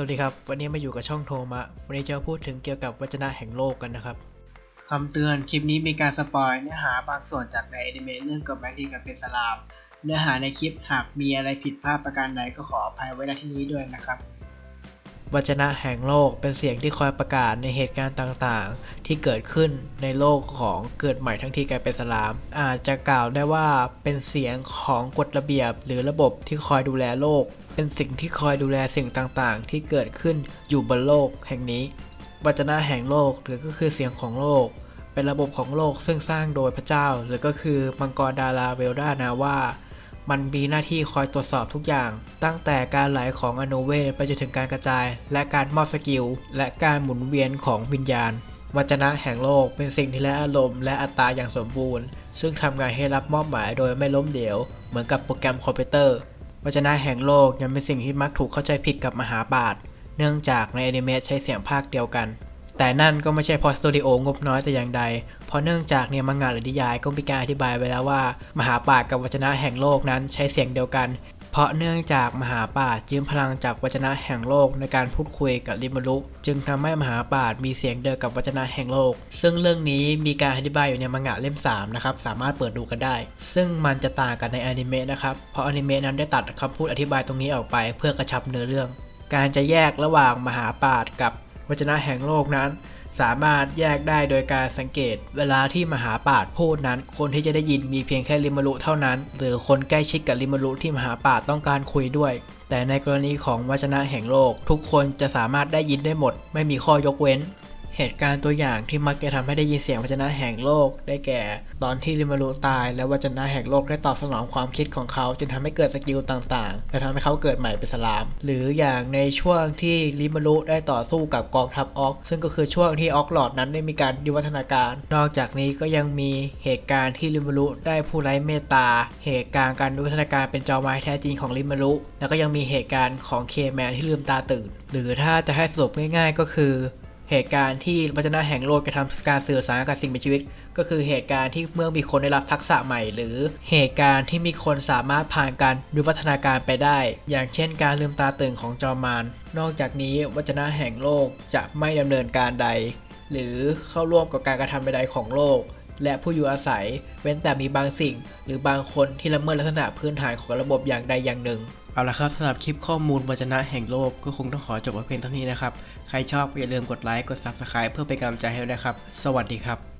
วัสดีครับ วันนี้มาอยู่กับช่องโทมะ วันนี้จะพูดถึงเกี่ยวกับวัจนะแห่งโลกกันนะครับคำเตือนคลิปนี้มีการสปอยเนื้อหาบางส่วนจากในอนิเมะเรื่องกับแบงค์ดีกับเป็นสลาม เนื้อหาในคลิปหากมีอะไรผิดพลาดประการใดก็ขออภัยไว้ณที่นี้ด้วยนะครับ วจนะแห่งโลกเป็นเสียงที่คอยประกาศในเหตุการณ์ต่างๆ ที่เกิดขึ้นในโลกของเกิดใหม่ทั้งที่กลายเป็นสลาม อาจจะกล่าวได้ว่าเป็นเสียงของกฎระเบียบ หรือระบบที่คอยดูแลโลก เป็นสิ่งที่คอยดูแลสิ่งต่างๆ ที่เกิดขึ้นอยู่บนโลกแห่งนี้วจนะแห่งโลกหรือก็คือเสียงของโลก เป็นระบบของโลกซึ่งสร้างโดยพระเจ้า หรือก็คือมังกรดาราเวลดานาว่า มันมีหน้าที่คอยตรวจสอบทุกอย่าง ตั้งแต่การไหลของอนุเวทไปจนถึงการกระจาย และการมอบสกิล และการหมุนเวียนของวิญญาณ วัจนะแห่งโลกเป็นสิ่งที่และอารมณ์และอัตราอย่างสมบูรณ์ ซึ่งทำงานให้รับมอบหมายโดยไม่ล้มเหลวเหมือนกับโปรแกรมคอมพิวเตอร์ วัจนะแห่งโลกยังเป็นสิ่งที่มักถูกเข้าใจผิดกับมหาบาท เนื่องจากในอนิเมะใช้เสียงภาคเดียวกัน แต่นั่นก็ไม่ใช่เพราะสตูดิโองบน้อยแต่อย่างใด เพราะเนื่องจากเนี่ยมังงะหรือนิยายก็มีการอธิบายไว้แล้วว่า มหาป่าชญ์กับวัจนะแห่งโลกนั้นใช้เสียงเดียวกัน เพราะเนื่องจากมหาป่าชญ์ยืมพลังจากวัจนะแห่งโลกในการพูดคุยกับริมารุจึงทำให้มหาป่าชญ์มีเสียงเดียวกับวัจนะแห่งโลก ซึ่งเรื่องนี้มีการอธิบายอยู่ในมังงะเล่ม3นะครับสามารถเปิดดูกันได้ ซึ่งมันจะต่างกันในอนิเมะนะครับเพราะอนิเมะนั้นได้ตัดคำพูดอธิบายตรงนี้ออกไป เพื่อกระชับเนื้อเรื่อง การจะแยกระหว่างมหาป่าชญ์กับ วจนะแห่งโลกนั้น สามารถแยกได้โดยการสังเกต เวลาที่มหาป่าชญ์พูดนั้น คนที่จะได้ยินมีเพียงแค่ริมารุเท่านั้น หรือคนใกล้ชิดกับริมารุที่มหาป่าชญ์ต้องการคุยด้วย แต่ในกรณีของวจนะแห่งโลก ทุกคนจะสามารถได้ยินได้หมด ไม่มีข้อยกเว้น เหตุการณ์ตัวอย่างที่มักจะทำให้ได้ยินเสียงวจนะแห่งโลก ได้แก่ ตอนที่ริมารุตาย และวจนะแห่งโลกได้ตอบสนองความคิดของเขาจนทำให้เกิดสกิลต่างๆ และทำให้เขาเกิดใหม่เป็นสลาม หรืออย่างในช่วงที่ริมารุได้ต่อสู้กับกองทัพออก ซึ่งก็คือช่วงที่ออกหลอดนั้นได้มีการวิวัฒนาการ นอกจากนี้ก็ยังมีเหตุการณ์ที่ริมารุได้ผู้ไร้เมตตา เหตุการณ์การวิวัฒนาการเป็นจอมไม้แท้จริงของริมารุ แล้วก็ยังมีเหตุการณ์ของเคแมนที่ลืมตาตื่น หรือถ้าจะให้สรุปง่าย ๆ ก็คือ เหตุการณ์ที่วัจนะแห่งโลกกระทำการสื่อสารกับสิ่งมีชีวิต ก็คือเหตุการณ์ที่เมื่อมีคนได้รับทักษะใหม่ หรือเหตุการณ์ที่มีคนสามารถผ่านการวิวัฒนาการไปได้ อย่างเช่นการลืมตาตื่นของจอมานนอกจากนี้วัจนะแห่งโลกจะไม่ดำเนินการใด หรือเข้าร่วมกับการกระทำใดๆของโลก และผู้อยู่อาศัย เว้นแต่มีบางสิ่ง หรือบางคนที่ละเมิดลักษณะพื้นฐานของระบบอย่างใดอย่างหนึ่ง เอาละครับสำหรับคลิปข้อมูลวจนะแห่งโลกก็คงต้องขอจบไว้เพียงเท่านี้นะครับ ใครชอบอย่าลืมกดไลค์กด Subscribe เพื่อเป็นกำลังใจให้นะครับ สวัสดีครับ